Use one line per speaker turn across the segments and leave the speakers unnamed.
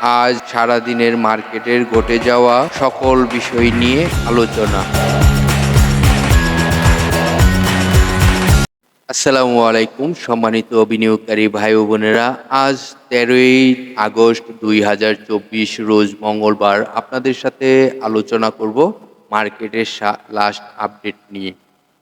আজ সারাদিনের মার্কেটের ঘটে যাওয়া সকল বিষয় নিয়ে আলোচনা। আসসালামু আলাইকুম, সম্মানিত বিনিয়োগকারী ভাই বোনেরা। আজ তেরোই আগস্ট দুই হাজার চব্বিশ, রোজ মঙ্গলবার আপনাদের সাথে আলোচনা করব মার্কেটের লাস্ট আপডেট নিয়ে।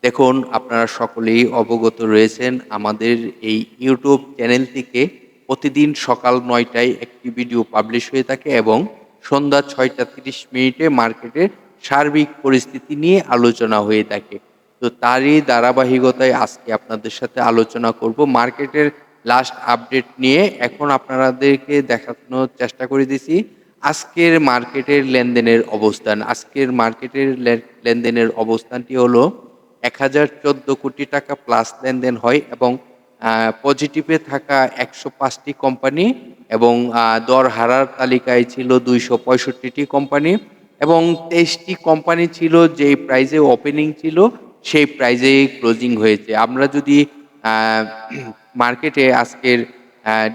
দেখুন, আপনারা সকলেই অবগত রয়েছেন আমাদের এই ইউটিউব চ্যানেল থেকে প্রতিদিন সকাল নয়টায় একটি ভিডিও পাবলিশ হয়ে থাকে এবং সন্ধ্যা ছয়টা তিরিশ মিনিটে মার্কেটের সার্বিক পরিস্থিতি নিয়ে আলোচনা হয়ে থাকে। তো তারই ধারাবাহিকতায় আজকে আপনাদের সাথে আলোচনা করব। মার্কেটের লাস্ট আপডেট নিয়ে এখন আপনাদেরকে দেখানোর চেষ্টা করে দিছি। আজকের মার্কেটের লেনদেনের অবস্থান। আজকের মার্কেটের লেনদেনের অবস্থানটি হলো এক হাজার চোদ্দ কোটি টাকা প্লাস লেনদেন হয় এবং পজিটিভে থাকা একশো পাঁচটি কোম্পানি এবং দর হারার তালিকায় ছিল দুইশো পঁয়ষট্টিটি কোম্পানি এবং তেইশটি কোম্পানি ছিল যেই প্রাইজে ওপেনিং ছিল, সেই প্রাইজে ক্লোজিং হয়েছে। আমরা যদি মার্কেটে আজকের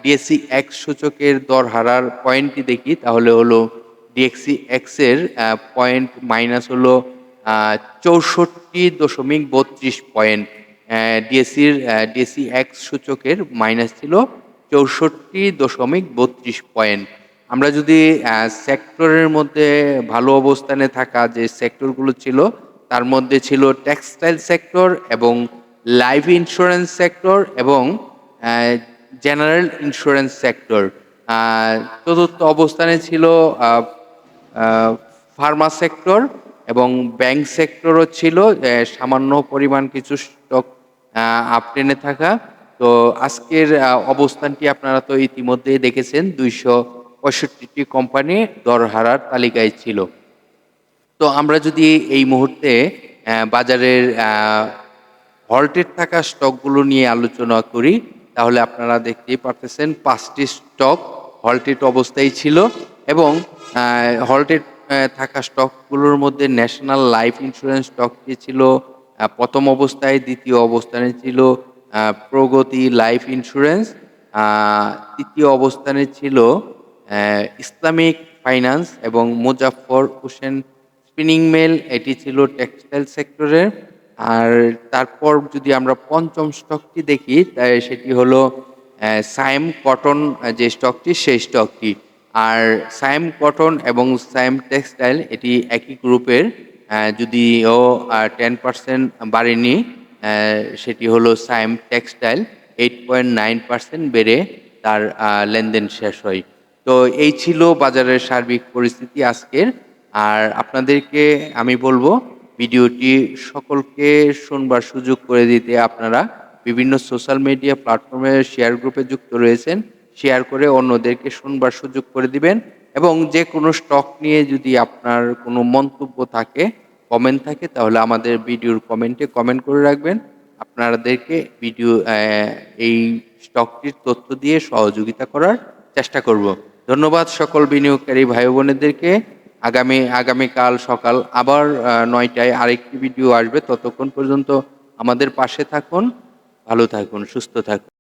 ডিএসসি এক্স সূচকের দর হারার পয়েন্টটি দেখি, তাহলে হলো ডিএক্সি এক্সের পয়েন্ট মাইনাস হলো চৌষট্টি দশমিক বত্রিশ পয়েন্ট ডিএসির ডিএসি এক্স সূচকের মাইনাস ছিল চৌষট্টি দশমিক বত্রিশ পয়েন্ট আমরা যদি সেক্টরের মধ্যে ভালো অবস্থানে থাকা যে সেক্টরগুলো ছিল, তার মধ্যে ছিল টেক্সটাইল সেক্টর এবং লাইফ ইন্স্যুরেন্স সেক্টর এবং জেনারেল ইন্স্যুরেন্স সেক্টর চতুর্থ অবস্থানে ছিল ফার্মা সেক্টর এবং ব্যাংক সেক্টরও ছিল সামান্য পরিমাণ কিছু স্টক আপটেনে থাকা। তো আজকের অবস্থানটি আপনারা তো ইতিমধ্যেই দেখেছেন, দুইশো পঁয়ষট্টিটি কোম্পানি দর হারার তালিকায় ছিল। তো আমরা যদি এই মুহূর্তে বাজারের হল্টেড থাকা স্টকগুলো নিয়ে আলোচনা করি, তাহলে আপনারা দেখতেই পারতেছেন পাঁচটি স্টক হল্টেড অবস্থায় ছিল এবং হল্টেড থাকা স্টকগুলোর মধ্যে ন্যাশনাল লাইফ ইন্স্যুরেন্স স্টকটি ছিল প্রথম অবস্থায়, দ্বিতীয় অবস্থানে ছিল প্রগতি লাইফ ইন্স্যুরেন্স তৃতীয় অবস্থানে ছিল ইসলামিক ফাইন্যান্স এবং মুজাফর হোসেন স্পিনিং মেল, এটি ছিল টেক্সটাইল সেক্টরের আর তারপর যদি আমরা পঞ্চম স্টকটি দেখি সেটি হলো সাইম কটন যে স্টকটি, সেই স্টকটি। আর সাইম কটন এবং সাইম টেক্সটাইল, এটি একই গ্রুপের। যদিও টেন পার্সেন্ট বাড়েনি সেটি হলো Saim textile eight point nine percent বেড়ে তার লেনদেন শেষ হয়। তো এই ছিল বাজারের সার্বিক পরিস্থিতি আজকের। আর আপনাদেরকে আমি বলব, ভিডিওটি সকলকে শুনবার সুযোগ করে দিতে আপনারা বিভিন্ন সোশ্যাল মিডিয়া প্ল্যাটফর্মে শেয়ার গ্রুপে যুক্ত রয়েছেন, শেয়ার করে অন্যদেরকে শুনবার সুযোগ করে দিবেন। এবং যে কোনো স্টক নিয়ে যদি আপনার কোনো মন্তব্য থাকে কমেন্ট থাকে, তাহলে আমাদের ভিডিওর কমেন্টে কমেন্ট করে রাখবেন। আপনাদেরকে ভিডিও এই স্টকটির তথ্য দিয়ে সহযোগিতা করার চেষ্টা করব। ধন্যবাদ সকল বিনিয়োগকারী ভাই বোনেদেরকে আগামী, আগামীকাল সকাল আবার নয়টায় আরেকটি ভিডিও আসবে। ততক্ষণ পর্যন্ত আমাদের পাশে থাকুন, ভালো থাকুন, সুস্থ থাকুন।